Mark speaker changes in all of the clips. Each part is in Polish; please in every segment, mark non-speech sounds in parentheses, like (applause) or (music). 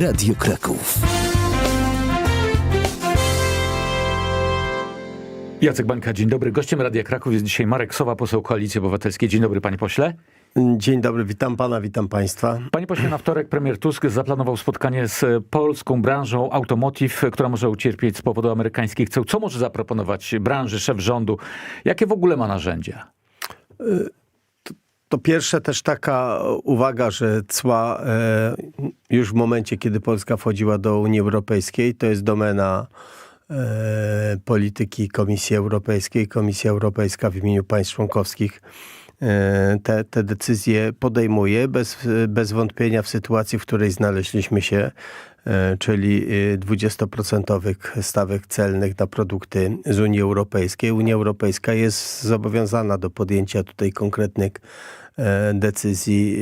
Speaker 1: Radio Kraków.
Speaker 2: Jacek Bańka, dzień dobry. Gościem Radia Kraków jest dzisiaj Marek Sowa, poseł Koalicji Obywatelskiej. Dzień dobry, panie pośle.
Speaker 3: Dzień dobry, witam pana, witam państwa.
Speaker 2: Panie pośle, na wtorek premier Tusk zaplanował spotkanie z polską branżą automotive, która może ucierpieć z powodu amerykańskich ceł. Co może zaproponować branży, szef rządu? Jakie w ogóle ma narzędzia?
Speaker 3: To pierwsze też taka uwaga, że cła e, już w momencie, kiedy Polska wchodziła do Unii Europejskiej, to jest domena e, polityki Komisji Europejskiej. Komisja Europejska w imieniu państw członkowskich e, te, te decyzje podejmuje bez, bez wątpienia w sytuacji, w której znaleźliśmy się, czyli e, 20% stawek celnych na produkty z Unii Europejskiej. Unia Europejska jest zobowiązana do podjęcia tutaj konkretnych decyzji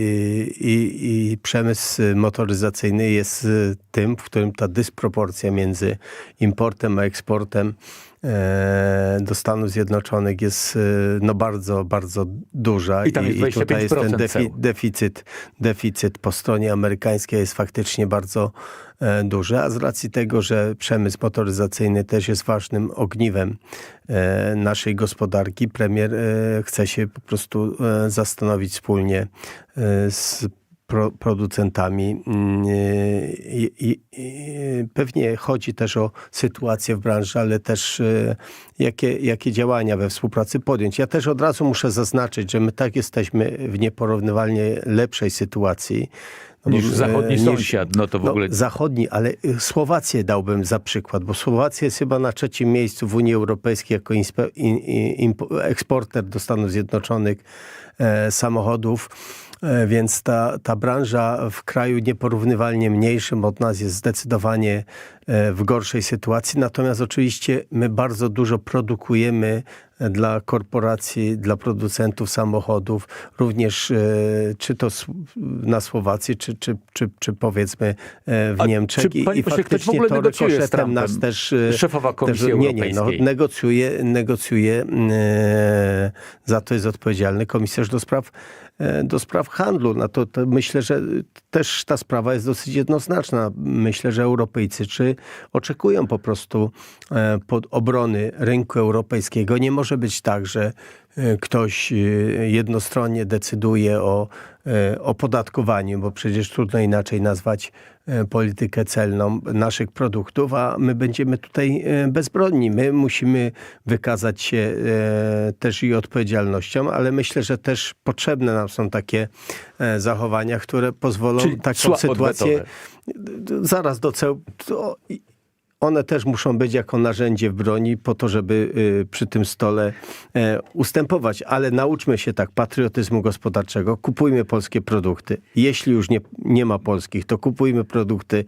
Speaker 3: i, i, i przemysł motoryzacyjny jest e, tym, w którym ta dysproporcja między importem a eksportem e, do Stanów Zjednoczonych jest e, no bardzo, bardzo duża.
Speaker 2: I tam jest
Speaker 3: tutaj jest ten
Speaker 2: 25% ceł.
Speaker 3: defi, deficyt, deficyt po stronie amerykańskiej jest faktycznie bardzo e, duży, a z racji tego, że przemysł motoryzacyjny też jest ważnym ogniwem e, naszej gospodarki, premier e, chce się po prostu e, zastanowić wspólnie e, z pro, producentami. Mm, e, I, i, i pewnie chodzi też o sytuację w branży, ale też e, jakie, jakie działania we współpracy podjąć. Ja też od razu muszę zaznaczyć, że my tak jesteśmy w nieporównywalnie lepszej sytuacji. No
Speaker 2: Niż
Speaker 3: e,
Speaker 2: zachodni
Speaker 3: niż-
Speaker 2: sąsiad, no to w ogóle...
Speaker 3: Zachodni, ale Słowację dałbym za przykład, bo Słowacja jest chyba na trzecim miejscu w Unii Europejskiej jako in, in, impo- eksporter do Stanów Zjednoczonych e, samochodów. E, Więc ta, ta branża w kraju nieporównywalnie mniejszym od nas jest zdecydowanie e, w gorszej sytuacji. Natomiast oczywiście my bardzo dużo produkujemy e, dla korporacji, dla producentów samochodów, również czy to na Słowacji, czy, czy, czy, czy powiedzmy w Niemczech.
Speaker 2: czy, ktoś w ogóle
Speaker 3: to rykoszetem nas też...
Speaker 2: Szefowa Komisji
Speaker 3: też, nie, nie, no, negocjuje, negocjuje e, za to jest odpowiedzialny komisarz do spraw, do spraw handlu. No to, to myślę, że też ta sprawa jest dosyć jednoznaczna. Myślę, że Europejcy czy oczekują po prostu e, pod obrony rynku europejskiego. Nie może być tak, że e, ktoś e, jednostronnie decyduje o e, opodatkowaniu, bo przecież trudno inaczej nazwać e, politykę celną naszych produktów, a my będziemy tutaj e, bezbronni. My musimy wykazać się e, też i odpowiedzialnością, ale myślę, że też potrzebne nam są takie e, zachowania, które pozwolą
Speaker 2: Czyli
Speaker 3: taką sytuację zaraz do ceł. One też muszą być jako narzędzie w broni po to, żeby y, przy tym stole e, ustępować. Ale nauczmy się tak patriotyzmu gospodarczego. Kupujmy polskie produkty. Jeśli już nie, nie ma polskich, to kupujmy produkty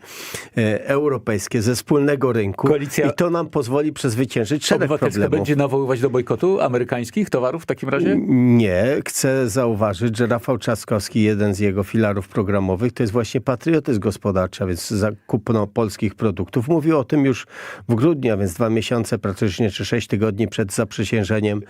Speaker 3: e, europejskie ze wspólnego rynku.
Speaker 2: Koalicja-
Speaker 3: I to nam pozwoli przezwyciężyć szereg problemów.
Speaker 2: będzie nawoływać do bojkotu amerykańskich towarów w takim razie?
Speaker 3: Nie, chcę zauważyć, że Rafał Trzaskowski, jeden z jego filarów programowych, to jest właśnie patriotyzm gospodarczy, a więc zakupno polskich produktów. Mówił o tym już w grudniu, a więc dwa miesiące, praktycznie czy sześć tygodni przed zaprzysiężeniem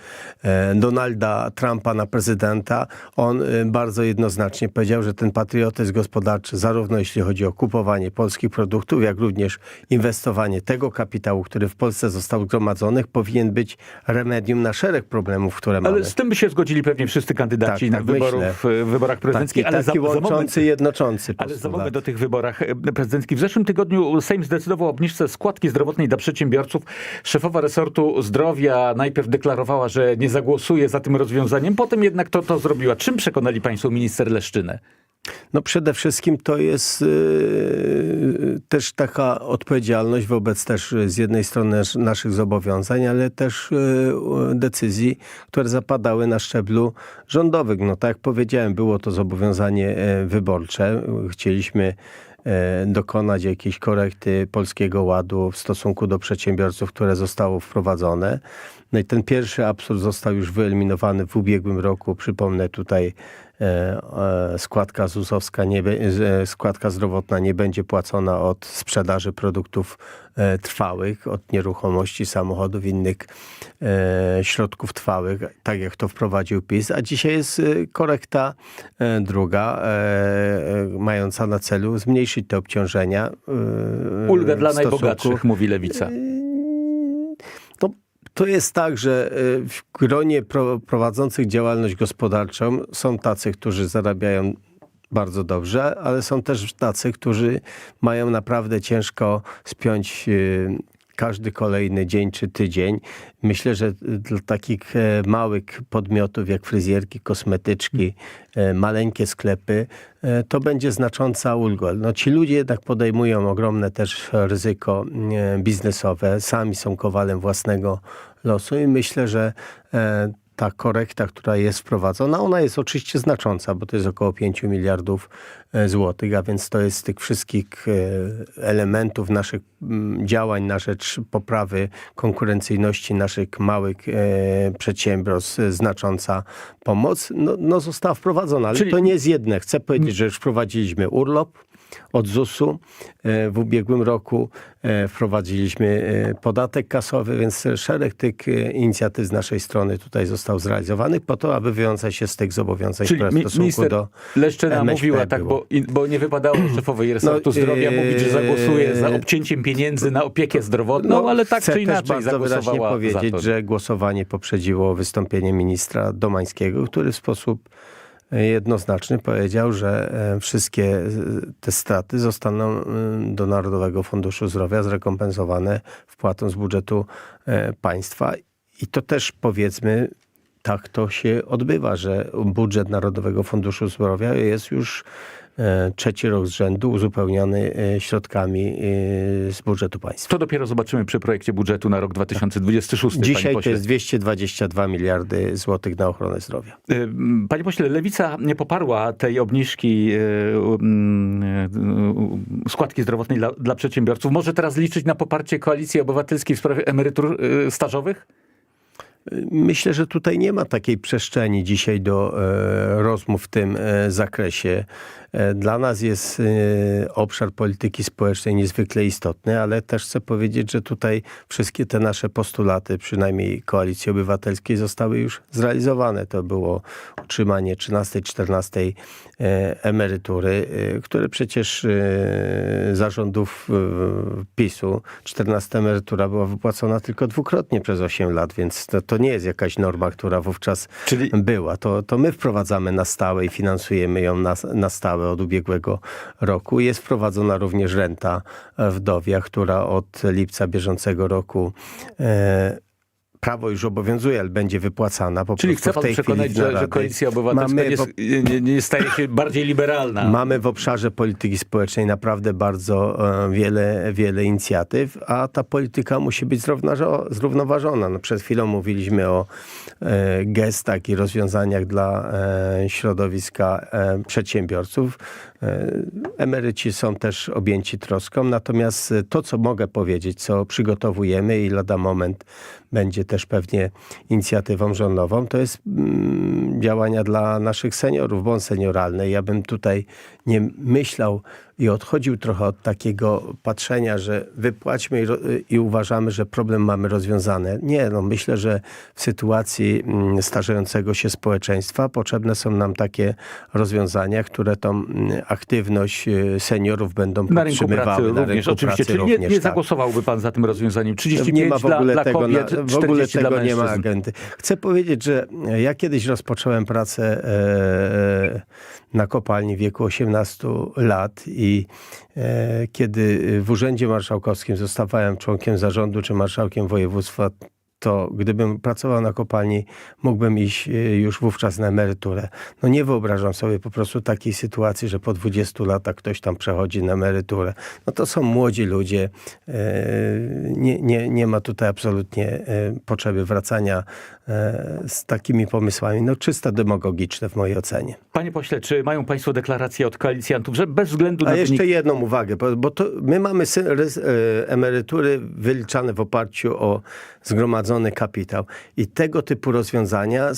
Speaker 3: e, Donalda Trumpa na prezydenta. On e, bardzo jednoznacznie powiedział, że ten patriotyzm gospodarczy, zarówno jeśli chodzi o kupowanie polskich produktów, jak również inwestowanie tego kapitału, który w Polsce został zgromadzony, powinien być remedium na szereg problemów, które mamy.
Speaker 2: Ale z tym by się zgodzili pewnie wszyscy kandydaci
Speaker 3: Tak,
Speaker 2: na
Speaker 3: tak
Speaker 2: wyborów, w wyborach prezydenckich.
Speaker 3: Taki,
Speaker 2: ale
Speaker 3: taki
Speaker 2: za, za moment,
Speaker 3: łączący, jednoczący
Speaker 2: Ale za
Speaker 3: postulat.
Speaker 2: moment do tych wyborach e, prezydenckich. W zeszłym tygodniu Sejm zdecydował o obniżce składki zdrowotnej dla przedsiębiorców. Szefowa resortu zdrowia najpierw deklarowała, że nie zagłosuje za tym rozwiązaniem, potem jednak to, to zrobiła. Czym przekonali państwo minister Leszczynę?
Speaker 3: No przede wszystkim to jest yy, też taka odpowiedzialność wobec też z jednej strony nasz- naszych zobowiązań, ale też yy, decyzji, które zapadały na szczeblu rządowym. No tak jak powiedziałem, było to zobowiązanie e, wyborcze. Chcieliśmy dokonać jakiejś korekty Polskiego Ładu w stosunku do przedsiębiorców, które zostało wprowadzone. No i ten pierwszy absurd został już wyeliminowany w ubiegłym roku. Przypomnę tutaj e, składka ZUS-owska, nie, e, składka zdrowotna nie będzie płacona od sprzedaży produktów e, trwałych, od nieruchomości, samochodów, innych e, środków trwałych, tak jak to wprowadził PiS, a dzisiaj jest e, korekta e, druga, e, e, mająca na celu zmniejszyć te obciążenia. e,
Speaker 2: Ulga dla najbogatszych, mówi lewica.
Speaker 3: To, jest tak, że y, w gronie pro, prowadzących działalność gospodarczą są tacy, którzy zarabiają bardzo dobrze, ale są też tacy, którzy mają naprawdę ciężko spiąć y, każdy kolejny dzień czy tydzień. Myślę, że dla takich e, małych podmiotów jak fryzjerki, kosmetyczki, e, maleńkie sklepy, e, to będzie znacząca ulga. No, ci ludzie jednak podejmują ogromne też ryzyko biznesowe, sami są kowalem własnego losu i myślę, że ta korekta, która jest wprowadzona, ona jest oczywiście znacząca, bo to jest około 5 miliardów e, złotych, a więc to jest z tych wszystkich e, elementów naszych mm, działań na rzecz poprawy konkurencyjności naszych małych e, przedsiębiorstw. Znacząca pomoc, no, no została wprowadzona, ale
Speaker 2: Czyli-
Speaker 3: to nie jest jedne. Chcę powiedzieć, że już wprowadziliśmy urlop, od ZUS-u. E, W ubiegłym roku e, wprowadziliśmy e, podatek kasowy, więc szereg tych e, inicjatyw z naszej strony tutaj został zrealizowanych po to, aby wywiązać się z tych zobowiązań,
Speaker 2: Czyli
Speaker 3: które w stosunku
Speaker 2: minister
Speaker 3: do
Speaker 2: Leszczyna
Speaker 3: MŚP
Speaker 2: mówiła tak, bo, bo nie wypadało (clears throat) szefowej resortu
Speaker 3: No,
Speaker 2: zdrowia
Speaker 3: yy,
Speaker 2: mówić, że zagłosuje za obcięciem pieniędzy na opiekę zdrowotną, no, ale tak czy
Speaker 3: też
Speaker 2: inaczej
Speaker 3: bardzo wyraźnie powiedzieć, że głosowanie poprzedziło wystąpienie ministra Domańskiego, który w sposób jednoznaczny powiedział, że e, wszystkie e, te straty zostaną e, do Narodowego Funduszu Zdrowia zrekompensowane wpłatą z budżetu państwa. I to też powiedzmy, tak to się odbywa, że budżet Narodowego Funduszu Zdrowia jest już trzeci rok z rzędu uzupełniony e, środkami e, z budżetu państwa.
Speaker 2: To dopiero zobaczymy przy projekcie budżetu na rok 2026. panie
Speaker 3: Dzisiaj to jest 222 miliardy złotych na ochronę zdrowia.
Speaker 2: Panie pośle, Lewica nie poparła tej obniżki składki zdrowotnej dla, dla przedsiębiorców. Może teraz liczyć na poparcie Koalicji Obywatelskiej w sprawie emerytur stażowych?
Speaker 3: Myślę, że tutaj nie ma takiej przestrzeni dzisiaj do e, rozmów w tym e, zakresie. E, Dla nas jest obszar polityki społecznej niezwykle istotny, ale też chcę powiedzieć, że tutaj wszystkie te nasze postulaty, przynajmniej Koalicji Obywatelskiej, zostały już zrealizowane. To było utrzymanie 13, 14 e, emerytury, które przecież zarządów PiSu 14 emerytura była wypłacona tylko dwukrotnie przez 8 lat, więc to, to nie jest jakaś norma, która wówczas
Speaker 2: Czyli-
Speaker 3: była. To, to my wprowadzamy na stałe i finansujemy ją na, na stałe od ubiegłego roku. Jest wprowadzona również renta wdowia, która od lipca bieżącego roku e, prawo już obowiązuje, ale będzie wypłacana. Po
Speaker 2: Czyli
Speaker 3: prostu
Speaker 2: chce
Speaker 3: w
Speaker 2: pan
Speaker 3: tej
Speaker 2: przekonać, że, że. Koalicja Obywatelska
Speaker 3: Mamy
Speaker 2: nie, nie, nie staje się bardziej liberalna? (laughs)
Speaker 3: Mamy w obszarze polityki społecznej naprawdę bardzo e, wiele, wiele inicjatyw, a ta polityka musi być zrównoważona. No, przed chwilą mówiliśmy o e, gestach i rozwiązaniach dla e, środowiska przedsiębiorców. E, emeryci są też objęci troską, natomiast e, to, co mogę powiedzieć, co przygotowujemy i lada moment będzie też pewnie inicjatywą rządową, to jest mm, działania dla naszych seniorów, bon senioralny. Ja bym tutaj nie myślał i odchodził trochę od takiego patrzenia, że wypłaćmy i, ro- i uważamy, że problem mamy rozwiązany. Nie, no myślę, że w sytuacji mm, starzejącego się społeczeństwa potrzebne są nam takie rozwiązania, które tą mm, aktywność y, seniorów będą
Speaker 2: Na rynku
Speaker 3: podtrzymywały.
Speaker 2: pracy
Speaker 3: na
Speaker 2: również,
Speaker 3: rynku
Speaker 2: oczywiście.
Speaker 3: pracy
Speaker 2: Czyli nie,
Speaker 3: również,
Speaker 2: nie
Speaker 3: tak.
Speaker 2: zagłosowałby pan za tym rozwiązaniem? 35
Speaker 3: Nie ma w
Speaker 2: dla,
Speaker 3: ogóle
Speaker 2: dla
Speaker 3: tego,
Speaker 2: kobiet,
Speaker 3: na, w ogóle
Speaker 2: 40 dla
Speaker 3: tego nie ma agendy. Chcę powiedzieć, że ja kiedyś rozpocząłem pracę e, na kopalni w wieku 18 lat i e, kiedy w Urzędzie Marszałkowskim zostawałem członkiem zarządu czy marszałkiem województwa, to gdybym pracował na kopalni, mógłbym iść e, już wówczas na emeryturę. No nie wyobrażam sobie po prostu takiej sytuacji, że po 20 latach ktoś tam przechodzi na emeryturę. No to są młodzi ludzie. e, Nie, nie, nie ma tutaj absolutnie e, potrzeby wracania z takimi pomysłami. No czysto demagogiczne w mojej ocenie.
Speaker 2: Panie pośle, czy mają państwo deklarację od koalicjantów, że bez względu na
Speaker 3: A jeszcze
Speaker 2: wynik...
Speaker 3: jedną uwagę, bo, to my mamy emerytury wyliczane w oparciu o zgromadzony kapitał. I tego typu rozwiązania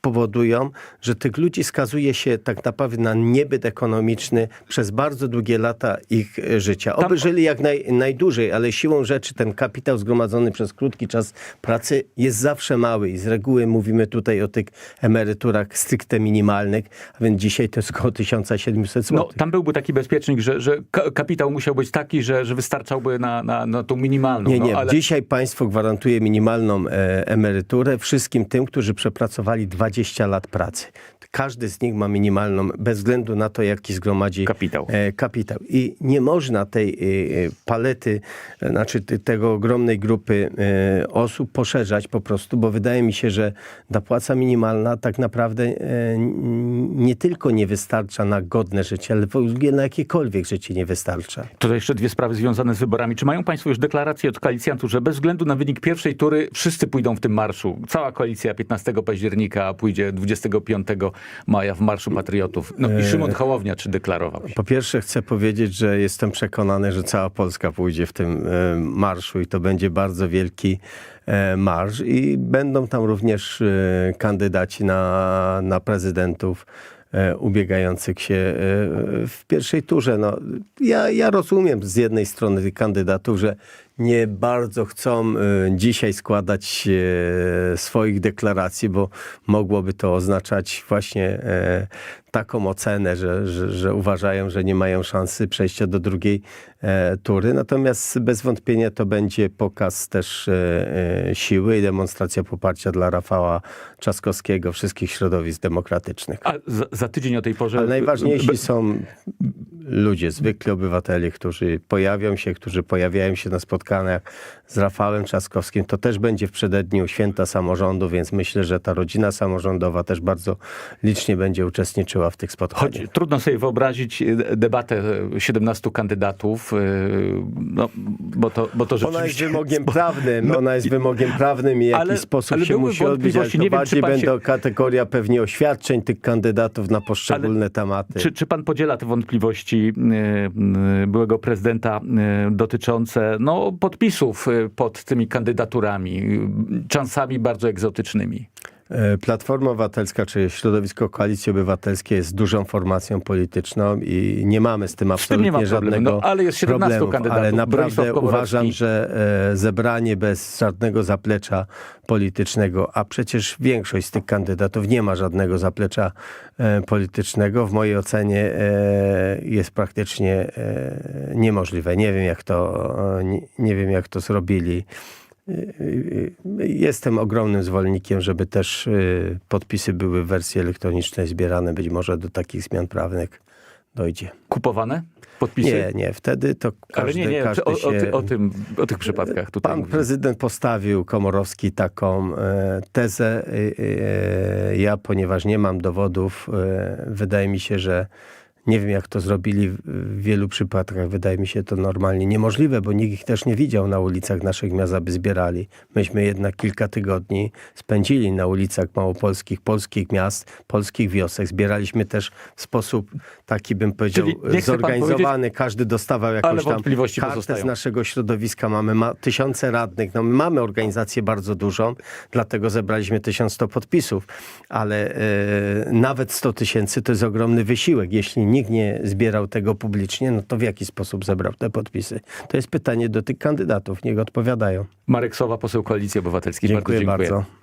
Speaker 3: powodują, że tych ludzi skazuje się tak naprawdę na niebyt ekonomiczny przez bardzo długie lata ich e, życia. Oby
Speaker 2: Tam-
Speaker 3: żyli jak naj, najdłużej, ale siłą rzeczy ten kapitał zgromadzony przez krótki czas pracy jest zawsze mały i z reguły mówimy tutaj o tych emeryturach stricte minimalnych, a więc dzisiaj to jest około 1700 zł.
Speaker 2: No, tam byłby taki bezpiecznik, że, że ka- kapitał musiał być taki, że, że wystarczałby na, na, na tą minimalną.
Speaker 3: Nie, nie.
Speaker 2: No, ale...
Speaker 3: Dzisiaj państwo gwarantuje minimalną e, emeryturę wszystkim tym, którzy przepracowali 20 lat pracy. Każdy z nich ma minimalną, bez względu na to, jaki zgromadzi
Speaker 2: Kapitał.
Speaker 3: E, kapitał. I nie można tej e, e, palety, znaczy tego ogromnej grupy osób poszerzać po prostu, bo wydaje mi się, że ta płaca minimalna tak naprawdę nie tylko nie wystarcza na godne życie, ale w ogóle na jakiekolwiek życie nie wystarcza.
Speaker 2: To jeszcze dwie sprawy związane z wyborami. Czy mają Państwo już deklarację od koalicjantów, że bez względu na wynik pierwszej tury wszyscy pójdą w tym marszu? Cała koalicja 15 października pójdzie 25 maja w Marszu Patriotów. No i Szymon Hołownia czy deklarował się?
Speaker 3: Po pierwsze chcę powiedzieć, że jestem przekonany, że cała Polska pójdzie w tym e, marszu i to będzie bardzo wielki e, marsz i będą tam również e, kandydaci na, na prezydentów e, ubiegających się e, w pierwszej turze. No, ja, ja rozumiem z jednej strony tych kandydatów, że nie bardzo chcą e, dzisiaj składać e, swoich deklaracji, bo mogłoby to oznaczać właśnie e, taką ocenę, że, że, że uważają, że nie mają szansy przejścia do drugiej e, tury. Natomiast bez wątpienia to będzie pokaz też e, e, siły i demonstracja poparcia dla Rafała Trzaskowskiego, wszystkich środowisk demokratycznych.
Speaker 2: A za, za tydzień o tej porze...
Speaker 3: Ale najważniejsi są ludzie, zwykli obywatele, którzy pojawią się, którzy pojawiają się na spotkaniach z Rafałem Trzaskowskim. To też będzie w przededniu święta samorządu, więc myślę, że ta rodzina samorządowa też bardzo licznie będzie uczestniczyła w tych spotkaniach.
Speaker 2: Choć trudno sobie wyobrazić e, debatę 17 kandydatów, e, no, bo to, bo to
Speaker 3: Ona jest
Speaker 2: rzeczywiście...
Speaker 3: wymogiem (laughs) prawnym, ona jest wymogiem prawnym i w
Speaker 2: Ale-
Speaker 3: jakiś sposób
Speaker 2: ale
Speaker 3: się musi odbyć, ale to
Speaker 2: wiem,
Speaker 3: bardziej
Speaker 2: pan się-
Speaker 3: będą kategoria pewnie oświadczeń tych kandydatów na poszczególne tematy.
Speaker 2: Czy, czy pan podziela te wątpliwości e, e, byłego prezydenta e, dotyczące no, podpisów e, pod tymi kandydaturami, e, czasami bardzo egzotycznymi?
Speaker 3: E, Platforma Obywatelska, czy środowisko Koalicji Obywatelskiej jest dużą formacją polityczną i nie mamy z tym absolutnie
Speaker 2: nie ma problemu.
Speaker 3: żadnego
Speaker 2: No, ale jest 17
Speaker 3: problemu.
Speaker 2: kandydatów.
Speaker 3: Ale naprawdę uważam, że e, zebranie bez żadnego zaplecza politycznego, a przecież większość z tych kandydatów nie ma żadnego zaplecza e, politycznego, w mojej ocenie jest praktycznie niemożliwe. Nie wiem, jak to, nie wiem, jak to zrobili. Jestem ogromnym zwolennikiem, żeby też y, podpisy były w wersji elektronicznej zbierane. Być może do takich zmian prawnych dojdzie.
Speaker 2: Kupowane podpisy?
Speaker 3: Nie, nie, wtedy to każdy,
Speaker 2: Ale nie, nie,
Speaker 3: każdy
Speaker 2: o, o, ty, o, tym, o tych przypadkach tutaj
Speaker 3: Pan
Speaker 2: mówię.
Speaker 3: prezydent postawił Komorowski taką e, tezę. E, e, ja, ponieważ nie mam dowodów, e, wydaje mi się, że nie wiem, jak to zrobili w- wielu przypadkach. Wydaje mi się to normalnie niemożliwe, bo nikt ich też nie widział na ulicach naszych miast, aby zbierali. Myśmy jednak kilka tygodni spędzili na ulicach małopolskich, polskich miast, polskich wiosek. Zbieraliśmy też w sposób taki, bym powiedział,
Speaker 2: nie
Speaker 3: zorganizowany. Każdy dostawał jakąś tam kartę
Speaker 2: pozostają.
Speaker 3: z naszego środowiska. Mamy ma tysiące radnych. No, my mamy organizację bardzo dużą, dlatego zebraliśmy 1100 podpisów, ale e, nawet 100 tysięcy to jest ogromny wysiłek. Jeśli nikt nie zbierał tego publicznie, no to w jaki sposób zebrał te podpisy? To jest pytanie do tych kandydatów. Niech odpowiadają.
Speaker 2: Marek Sowa, poseł Koalicji Obywatelskiej.
Speaker 3: Dziękuję
Speaker 2: bardzo dziękuję.
Speaker 3: bardzo.